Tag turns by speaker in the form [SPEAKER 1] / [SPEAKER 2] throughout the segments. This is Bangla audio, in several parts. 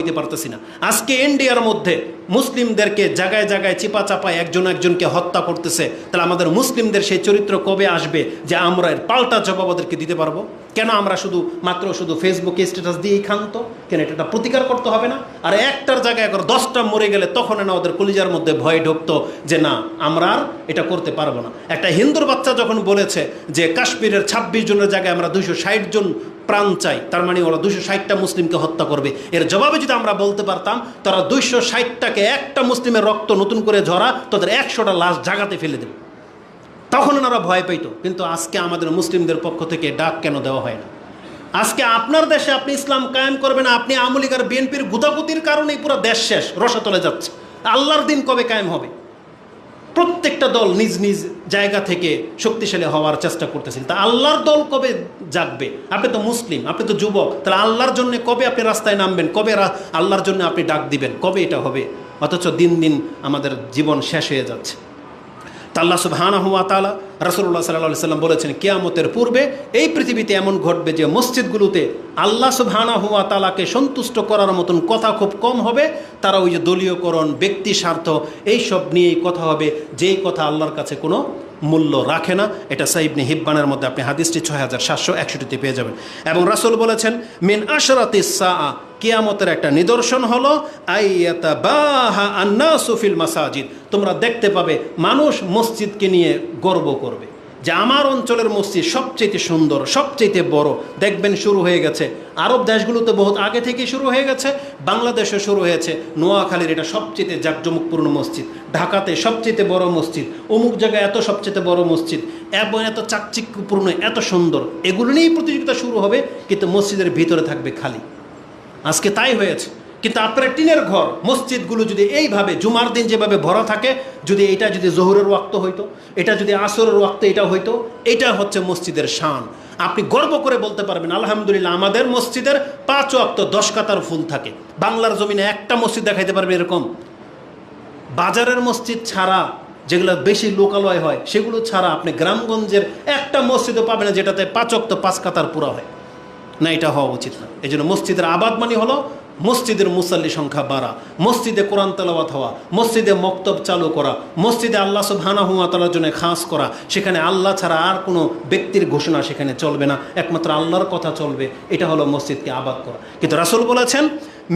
[SPEAKER 1] দিতে পারতেছি না। আজকে ইন্ডিয়ার মধ্যে মুসলিমদেরকে জায়গায় জায়গায় চিপা চাপায় একজন একজনকে হত্যা করতেছে। তাহলে আমাদের মুসলিমদের সেই চরিত্র কবে আসবে যে আমরা এর পাল্টা জবাব ওদেরকে দিতে পারব? কেন আমরা শুধু মাত্র শুধু ফেসবুকে স্ট্যাটাস দিয়েই খান্ত কেন এটা প্রতিকার করতে হবে না? আর একটার জায়গায় একবার দশটা মরে গেলে তখন না ওদের কলিজার মধ্যে ভয় ঢুকতো যে না, আমরা আর এটা করতে পারব না। একটা হিন্দুর বাচ্চা যখন বলেছে যে কাশ্মীরের ছাব্বিশ জনের জায়গায় আমরা দুইশো ষাট জন প্রাণ চাই। তার মানে ওরা দুশো ষাটটা মুসলিমকে হত্যা করবে। এর জবাবে যদি আমরা বলতে পারতাম, তারা দুইশো ষাটটাকে একটা মুসলিমের রক্ত নতুন করে ঝরা, তাদের একশোটা লাশ জাগাতে ফেলে দেবে। তখন ওনারা ভয় পাইতো। কিন্তু আজকে আমাদের মুসলিমদের পক্ষ থেকে ডাক কেন দেওয়া হয় না? আজকে আপনার দেশে আপনি ইসলাম কায়েম করবেন, আপনি আমলিগার বিএনপির গুদাগুতির কারণেই পুরো দেশ শেষ, রসাতলে যাচ্ছে। আল্লাহর দিন কবে কায়েম হবে? প্রত্যেকটা দল নিজ নিজ জায়গা থেকে শক্তিশালী হওয়ার চেষ্টা করতেছেন তা আল্লাহর দল কবে জাগবে? আপনি তো মুসলিম, আপনি তো যুবক, তাহলে আল্লাহর জন্য কবে আপনি রাস্তায় নামবেন? কবে আল্লাহর জন্য আপনি ডাক দিবেন? কবে এটা হবে? অথচ দিন দিন আমাদের জীবন শেষ হয়ে যাচ্ছে। তা আল্লাহ সুবহানা হুয়া তালা রসুল্লাহ সাল্লাহ সাল্লাম বলেছেন, কেয়ামতের পূর্বে এই পৃথিবীতে এমন ঘটবে যে মসজিদগুলোতে আল্লাহ সুবহানা হুয়া তালাকে সন্তুষ্ট করার মতন কথা খুব কম হবে। তারা ওই যে দলীয়করণ, ব্যক্তি স্বার্থ এইসব নিয়েই কথা হবে। যেই কথা আল্লাহর কাছে কোনো মূল্য রাখে না, এটা সাইবনি হিব্বানের মধ্যে আপনি হাদিসটি ছয় হাজার সাতশো একষট্টিতে পেয়ে যাবেন। এবং রাসুল বলেছেন, মিন আশরাতি সা কিয়ামতের একটা নিদর্শন হলো আইয়াতা বাহা আন্না সুফিল মাসাজিদ। তোমরা দেখতে পাবে, মানুষ মসজিদকে নিয়ে গর্ব করবে। যে আমার অঞ্চলের মসজিদ সবচেয়ে সুন্দর, সবচেয়ে বড়। দেখবেন শুরু হয়ে গেছে। আরব দেশগুলোতে বহুত আগে থেকে শুরু হয়ে গেছে বাংলাদেশে শুরু হয়েছে। নোয়াখালীর এটা সবচেয়ে জাঁকজমকপূর্ণ মসজিদ। ঢাকাতে সবচেয়ে বড় মসজিদ। অমুক জায়গায় এত সবচেয়ে বড় মসজিদ। এবং এত চাকচিক্যপূর্ণ, এত সুন্দর। এগুলো নিয়েই প্রতিযোগিতা শুরু হবে, কিন্তু মসজিদের ভিতরে থাকবে খালি। আজকে তাই হয়েছে। কিন্তু আপনার টিনের ঘর, মসজিদগুলো যদি এইভাবে, জুমার দিন যেভাবে ভরা থাকে, যদি এটা যদি জোহরের ওয়াক্ত হইতো, এটা যদি আসরের ওয়াক্ত এটা হইতো, এটা হচ্ছে মসজিদের শান। আপনি গর্ব করে বলতে পারবেন, আলহামদুলিল্লাহ, আমাদের মসজিদের পাঁচ ওয়াক্ত দশ কাতার ফুল থাকে। বাংলার জমিনে একটা মসজিদ দেখাইতে পারবে এরকম? বাজারের মসজিদ ছাড়া যেগুলো বেশি লোকালয় হয়, সেগুলো ছাড়া আপনি গ্রামগঞ্জের একটা মসজিদও পাবেন যেটাতে পাঁচ অক্ত পাঁচ কাতার পুরা হয়। না, এটা হওয়া উচিত না। এই জন্য মসজিদের আবাদ মানে হলো মসজিদের মুসাল্লি সংখ্যা বাড়া, মসজিদে কোরআন তেলাওয়াত হওয়া, মসজিদে মক্তব চালু করা, মসজিদে আল্লাহ সুবহানা হুয়া তালার জন্য খাস করা, সেখানে আল্লাহ ছাড়া আর কোনো ব্যক্তির ঘোষণা সেখানে চলবে না, একমাত্র আল্লাহর কথা চলবে, এটা হলো মসজিদকে আবাদ করা। কিন্তু রাসুল বলেছেন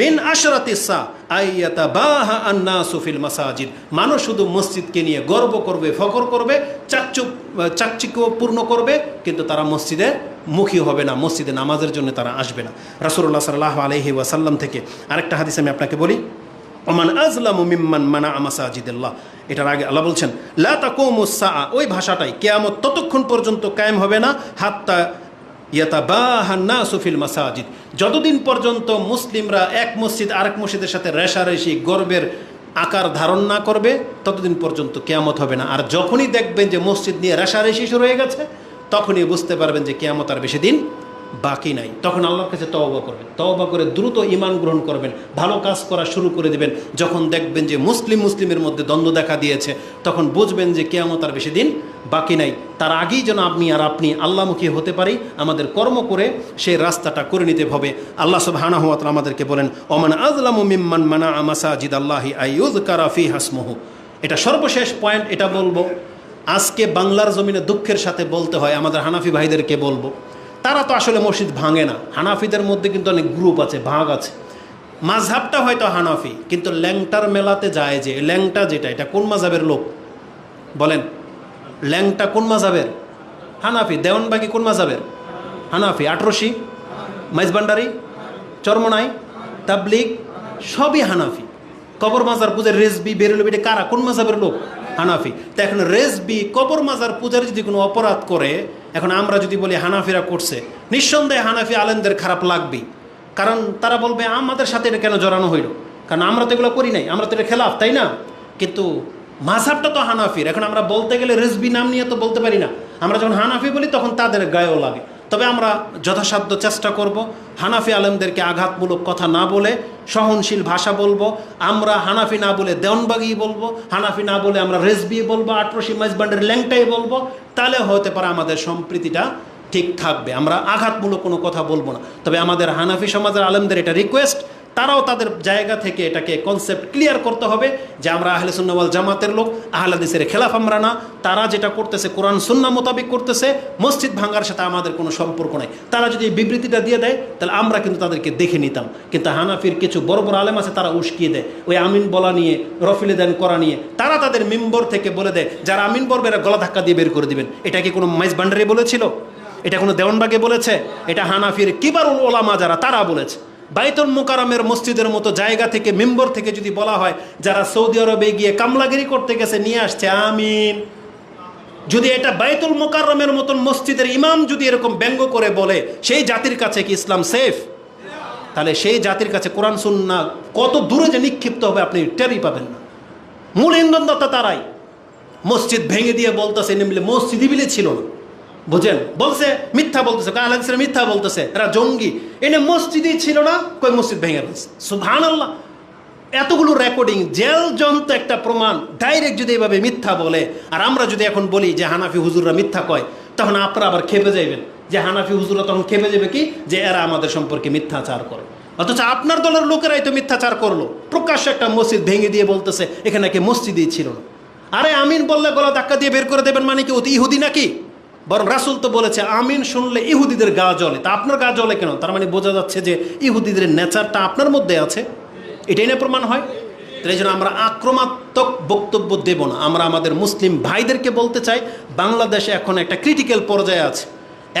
[SPEAKER 1] মিন আশরাতিসা আইয়াতা বাহা আন্না সুফিল মাসাজিদ। মানুষ শুধু মসজিদকে নিয়ে গর্ব করবে ফকর করবে চাকচুক চাকচিক্যপূর্ণ করবে, কিন্তু তারা মসজিদে মুখী হবে না, মসজিদে নামাজের জন্য তারা আসবে না। রাসুল্লাহ সাল্লাহ আলহি ওয়াসাল্লাম থেকে আরেকটা হাদিস আমি আপনাকে বলি। ওমান আজলাম মিম্মান মানা আমাসাজিদুল্লাহ এটার আগে আল্লাহ বলছেন, লা তাকুমুসা ওই ভাষাটাই কেয়ামত ততক্ষণ পর্যন্ত কায়েম হবে না, হাত্তা ইয়াতাবাহান্না সুফিল মাসাজিদ। যতদিন পর্যন্ত মুসলিমরা এক মসজিদ আরেক মসজিদের সাথে রেশারেশি, গর্বের আকার ধারণ না করবে, ততদিন পর্যন্ত কেয়ামত হবে না। আর যখনই দেখবেন যে মসজিদ নিয়ে রেশারেশি শুরু হয়ে গেছে, তখনই বুঝতে পারবেন যে কেয়ামত আর বেশি দিন বাকি নাই। তখন আল্লাহর কাছে তওবা করবেন। তওবা করে দ্রুত ইমান গ্রহণ করবেন। ভালো কাজ করা শুরু করে দিবেন। যখন দেখবেন যে মুসলিম মুসলিমের মধ্যে দ্বন্দ্ব দেখা দিয়েছে, তখন বুঝবেন যে কেয়ামত আর বেশি দিন বাকি নাই। তার আগেই যেন আপনি আর আপনি আল্লাহমুখী হতে পারি, আমাদের কর্ম করে সেই রাস্তাটা করে নিতে হবে। আল্লাহ সুবহানাহু ওয়া তাআলা আমাদেরকে বলেন, ওমান আজলামু মিম্মান মানা মাসাজিদ আল্লাহি আইয়ুজ কারাফি হাসমুহু এটা সর্বশেষ পয়েন্ট, এটা বলব। আজকে বাংলার জমিনে দুঃখের সাথে বলতে হয়, আমাদের হানাফি ভাইদেরকে বলব। তারা তো আসলে মসজিদ ভাঙে না। হানাফিদের মধ্যে কিন্তু অনেক গ্রুপ আছে, ভাগ আছে। মাঝহাবটা হয়তো হানাফি, কিন্তু ল্যাংটার মেলাতে যায় যে, ল্যাংটা যেটা, এটা কোন মাঝাবের লোক? বলেন, ল্যাংটা কোন মাঝাবের হানাফি। দেওয়ানবাগি কোন মাঝাবের হানাফি। আটরশি? মাইজবান্ডারি? চরমনাই? তাবলিগ? সবই হানাফি। কবর মাজার পূজার রেজবি বেরুল বেটে কারা? কোন মাঝাবের লোক? হানাফি। তো এখন রেজবি কবর মাজার পূজার যদি কোনো অপরাধ করে, এখন আমরা যদি বলি হানাফিরা করছে, নিঃসন্দেহে হানাফি আলেমদের খারাপ লাগবেই কারণ তারা বলবে, আমাদের সাথে এটা কেন জড়ানো হইল? কারণ আমরা তো এগুলো করি নাই, আমরা তো এটা খেলাফ, তাই না? কিন্তু মাঝহাবটা তো হানাফির। এখন আমরা বলতে গেলে রেজবি নাম নিয়ে তো বলতে পারি না। আমরা যখন হানাফি বলি, তখন তাদের গায়েও লাগে। তবে আমরা যথাসাধ্য চেষ্টা করব হানাফি আলেমদেরকে আঘাতমূলক কথা না বলে সহনশীল ভাষা বলব। আমরা হানাফি না বলে দেওয়ানবাগি বলব। হানাফি না বলে আমরা রেজবি বলব। আটরশি মাইজবান্ডের ল্যাংটাই বলব। তাহলে হতে পারে আমাদের সম্প্রীতিটা ঠিক থাকবে। আমরা আঘাতমূলক কোনো কথা বলব না। তবে আমাদের হানাফি সমাজের আলেমদের এটা রিকোয়েস্ট তারাও তাদের জায়গা থেকে এটাকে কনসেপ্ট ক্লিয়ার করতে হবে যে আমরা আহলে সুন্নাওয়াল জামাতের লোক, আহলাদিসের খেলাফ আমরা না। তারা যেটা করতেছে, কোরআন সুন্না মোতাবেক করতেছে, মসজিদ ভাঙ্গার সাথে আমাদের কোনো সম্পর্ক নাই। তারা যদি এই বিবৃতিটা দিয়ে দেয়, তাহলে আমরা কিন্তু তাদেরকে দেখে নিতাম। কিন্তু হানাফির কিছু বড় বড় আলেম আছে, তারা উস্কিয়ে দেয়। ওই আমিন বলা নিয়ে, রফিলে দেন করা নিয়ে, তারা তাদের মেম্বর থেকে বলে দেয়, যারা আমিন বলবে, এরা গলা ধাক্কা দিয়ে বের করে দিবেন। এটা কি কোনো মাইজ বান্ডারি বলেছিল? এটা কোনো দেওয়ানবাগে বলেছে? এটা হানাফির কিবার ওলামা যারা, তারা বলেছে। বাইতুল মোকারমের মসজিদের মতো জায়গা থেকে, মেম্বর থেকে যদি বলা হয়, যারা সৌদি আরবে গিয়ে কামলাগিরি করতে গেছে, নিয়ে আসছে, আমিন। যদি এটা বাইতুল মোকাররমের মতন মসজিদের ইমাম যদি এরকম ব্যঙ্গ করে বলে, সেই জাতির কাছে কি ইসলাম সেফ? তাহলে সেই জাতির কাছে কোরআন, সুন্না কত দূরে যে নিক্ষিপ্ত হবে আপনি টেরই পাবেন না। মূল ইন্ধনদাতা তারাই। মসজিদ ভেঙে দিয়ে বলতেছে, নিমলে মসজিদই বিলে ছিল না। বুঝেন? বলছে, মিথ্যা বলতেছে। কালাদিসের মিথ্যা বলতেছে। এরা জঙ্গি। এনে মসজিদই ছিল না, কই মসজিদ ভেঙে ফেলছে। সুবহান আল্লাহ এতগুলো রেকর্ডিং জেল জন্ত একটা প্রমাণ। ডাইরেক্ট যদি এভাবে মিথ্যা বলে, আর আমরা যদি এখন বলি যে হানাফি হুজুররা মিথ্যা কয়, তখন আপনারা আবার খেপে যাইবেন। যে হানাফি হুজুররা তখন খেপে যাবে কি? যে এরা আমাদের সম্পর্কে মিথ্যাচার করে। অথচ আপনার দলের লোকেরাই তো মিথ্যাচার করল। প্রকাশ্য একটা মসজিদ ভেঙে দিয়ে বলতেছে, এখানে কি মসজিদই ছিল না। আরে আমিন বললে গলা ধাক্কা দিয়ে বের করে দেবেন মানে কি, অতি ইহুদি নাকি? বরং রাসুল তো বলেছে, আমিন শুনলে ইহুদিদের গা জ্বলে। তা আপনার গা জ্বলে কেন? তার মানে বোঝা যাচ্ছে যে ইহুদিদের নেচারটা আপনার মধ্যে আছে। এটাই না প্রমাণ হয়? তাই জন্য আমরা আক্রমাত্মক বক্তব্য দেব না। আমরা আমাদের মুসলিম ভাইদেরকে বলতে চাই, বাংলাদেশে এখন একটা ক্রিটিক্যাল পর্যায়ে আছে।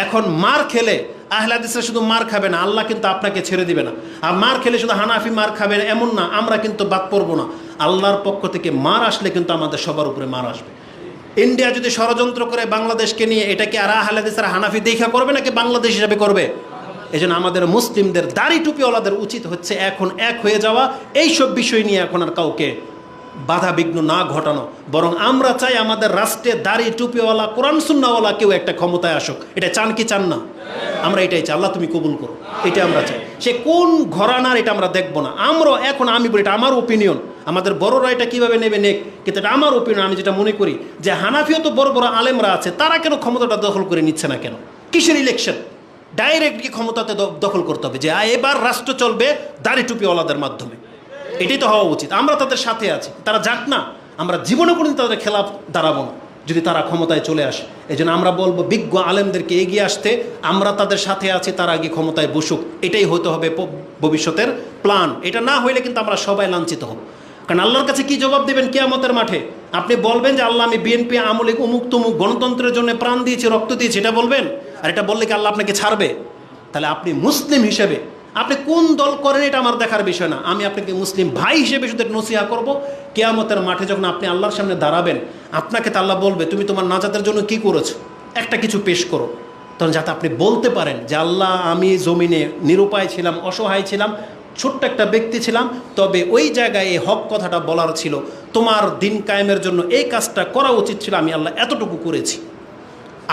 [SPEAKER 1] এখন মার খেলে আহলাদিসরা শুধু মার খাবে না, আল্লাহ কিন্তু আপনাকে ছেড়ে দিবে না। আর মার খেলে শুধু হানাফি মার খাবে এমন না, আমরা কিন্তু বাদ পড়ব না। আল্লাহর পক্ষ থেকে মার আসলে কিন্তু আমাদের সবার উপরে মার আসবে। ইন্ডিয়া যদি ষড়যন্ত্র করে বাংলাদেশকে নিয়ে এটাকে আর আহলাদিসরা হানাফি দেখা করবে নাকি বাংলাদেশ হিসাবে করবে? এই জন্য আমাদের মুসলিমদের দাড়ি টুপিওয়ালাদের উচিত হচ্ছে এখন এক হয়ে যাওয়া। এইসব বিষয় নিয়ে এখন আর কাউকে বাধা বিঘ্ন না ঘটানো। বরং আমরা চাই আমাদের রাষ্ট্রে দাড়ি টুপিওয়ালা, কোরআন সুন্নাওয়ালা কেউ একটা ক্ষমতায় আসুক। এটা চান কি চান না? আমরা এটাই চাই। আল্লাহ তুমি কবুল করো। এটা আমরা চাই। সে কোন ঘরানার এটা আমরা দেখব না। আমরাও এখন আমি বলি এটা আমার ওপিনিয়ন আমাদের বড়রা এটা কীভাবে নেবে নেক? কিন্তু এটা আমার ওপিনিয়ন আমি যেটা মনে করি যে হানাফিও তো বড় বড় আলেমরা আছে, তারা কেন ক্ষমতাটা দখল করে নিচ্ছে না কেন? কিসের ইলেকশন ডাইরেক্টলি ক্ষমতাতে দখল করতে হবে যে এবার রাষ্ট্র চলবে দাড়ি টুপিওয়ালাদের মাধ্যমে। এটাই তো হওয়া উচিত। আমরা তাদের সাথে আছি। তারা যাক না, আমরা জীবনে কোনোদিন তাদের খেলাফ দাঁড়াবো না, যদি তারা ক্ষমতায় চলে আসে। এই জন্য আমরা বলব, বিজ্ঞ আলেমদেরকে এগিয়ে আসতে, আমরা তাদের সাথে আছি, তারা আগে ক্ষমতায় বসুক। এটাই হতে হবে ভবিষ্যতের প্ল্যান এটা না হইলে কিন্তু আমরা সবাই লাঞ্ছিত হব। কারণ আল্লাহর কাছে কি জবাব দেবেন কেয়ামতের মাঠে? আপনি বলবেন যে আল্লাহ আমি বিএনপি আমলিক, উমুক তুমুক গণতন্ত্রের জন্য প্রাণ দিয়েছি, রক্ত দিয়েছি, এটা বলবেন? আর এটা বললে কি আল্লাহ আপনাকে ছাড়বে? তাহলে আপনি মুসলিম হিসেবে, আপনি কোন দল করেন এটা আমার দেখার বিষয় না। আমি আপনাকে মুসলিম ভাই হিসেবে শুধু নসিহা করব, কেয়ামতের মাঠে যখন আপনি আল্লাহর সামনে দাঁড়াবেন, আপনাকে তো আল্লাহ বলবে, তুমি তোমার নাজাতের জন্য কি করেছ? একটা কিছু পেশ করো। তখন যাতে আপনি বলতে পারেন যে, আল্লাহ, আমি জমিনে নিরুপায় ছিলাম, অসহায় ছিলাম ছোট্ট একটা ব্যক্তি ছিলাম, তবে ওই জায়গায় এই হক কথাটা বলার ছিল, তোমার দিন কায়েমের জন্য এই কাজটা করা উচিত ছিল, আমি আল্লাহ এতটুকু করেছি।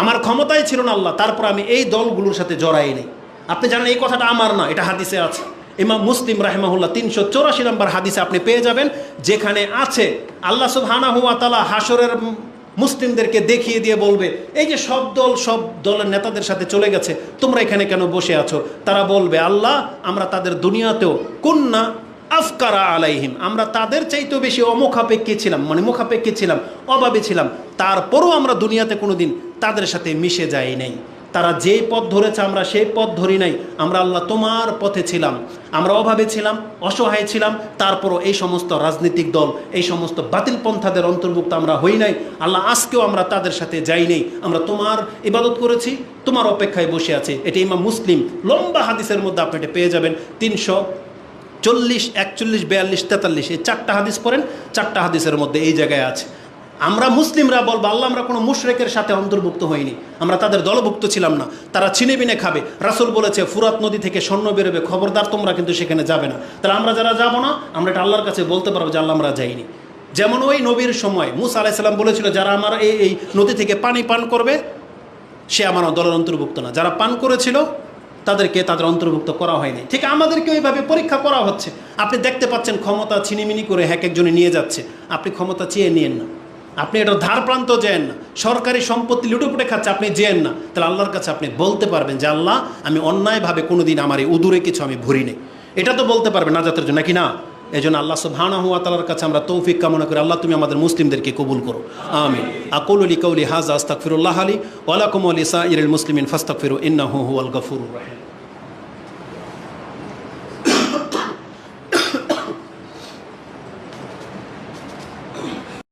[SPEAKER 1] আমার ক্ষমতাই ছিল না আল্লাহ, তারপর আমি এই দলগুলোর সাথে জড়াই নেই। আপনি জানেন এই কথাটা আমার না, এটা হাদিসে আছে। ইমাম মুসলিম রাহেমাহুল্লাহ তিনশো চৌরাশি নম্বর হাদিসে আপনি পেয়ে যাবেন, যেখানে আছে, আল্লাহ সুবহানা হুয়া তালা হাসরের মুসলিমদেরকে দেখিয়ে দিয়ে বলবে, এই যে সব দল, সব দলের নেতাদের সাথে চলে গেছে, তোমরা এখানে কেন বসে আছো? তারা বলবে, আল্লাহ, আমরা তাদের দুনিয়াতেও কন্যা আফকারা আলাইহিম, আমরা তাদের চাইতেও বেশি অমুখাপেক্ষী ছিলাম মানে মুখাপেক্ষী ছিলাম, অভাবে ছিলাম। তারপরও আমরা দুনিয়াতে কোনো দিন তাদের সাথে মিশে যাই নাই। তারা যেই পথ ধরেছে, আমরা সেই পথ ধরি নাই। আমরা আল্লাহ তোমার পথে ছিলাম। আমরা অভাবে ছিলাম, অসহায় ছিলাম, তারপরও এই সমস্ত রাজনৈতিক দল, এই সমস্ত বাতিল পন্থাদের অন্তর্ভুক্ত আমরা হই নাই। আল্লাহ আজকেও আমরা তাদের সাথে যাই নাই। আমরা তোমার ইবাদত করেছি, তোমার অপেক্ষায় বসে আছে। এটি ইমাম মুসলিম লম্বা হাদিসের মধ্যে আপনি এটা পেয়ে যাবেন। তিনশো চল্লিশ, একচল্লিশ, বিয়াল্লিশ, তেতাল্লিশ, এই চারটা হাদিস পড়েন। চারটা হাদিসের মধ্যে এই জায়গায় আছে। আমরা মুসলিমরা বলব, আল্লাহ, আমরা কোনো মুশরেকের সাথে অন্তর্ভুক্ত হইনি। আমরা তাদের দলভুক্ত ছিলাম না। তারা ছিনে বিনে খাবে। রাসুল বলেছে, ফুরাত নদী থেকে স্বর্ণ বেরোবে। খবরদার তোমরা কিন্তু সেখানে যাবে না। তাহলে আমরা যারা যাব না, আমরা এটা আল্লাহর কাছে বলতে পারব যে, আল্লাহ, আমরা যাইনি। যেমন ওই নবীর সময়, মুসা আলাইসাল্লাম বলেছিল, যারা আমার এই এই নদী থেকে পানি পান করবে, সে আমার দলের অন্তর্ভুক্ত না। যারা পান করেছিল, তাদেরকে তাদের অন্তর্ভুক্ত করা হয়নি। ঠিক আমাদেরকে ওইভাবে পরীক্ষা করা হচ্ছে। আপনি দেখতে পাচ্ছেন, ক্ষমতা ছিনিমিনি করে হ্যাক একজনে নিয়ে যাচ্ছে। আপনি ক্ষমতা চেয়ে নিয়েন না। আপনি এটা ধার প্রান্ত যেন না সরকারি সম্পত্তি লুটোপুটে খাচ্ছে, আপনি যেন না। তাহলে আল্লাহর কাছে আপনি বলতে পারবেন যে, আল্লাহ, আমি অন্যায়ভাবে কোনো দিন আমার এই উদূরে কিছু আমি ভরি নেই এটা তো বলতে পারবে নাজাতের জন্য, নাকি না? এই জন্য আল্লাহ সুবহানা হুয়া তালার কাছে আমরা তৌফিক কামনা করি। আল্লাহ, তুমি আমাদের মুসলিমদেরকে কবুল করো। আমিন। আকুল আলী কৌলি হাজা আস্তাকফিরুল্লাহ আলী ওয়ালাকুম আলী সাইরুল মুসলিমিন ফাস্তাকফিরু ইন্নাহু হুয়াল গফুরুর রহিম।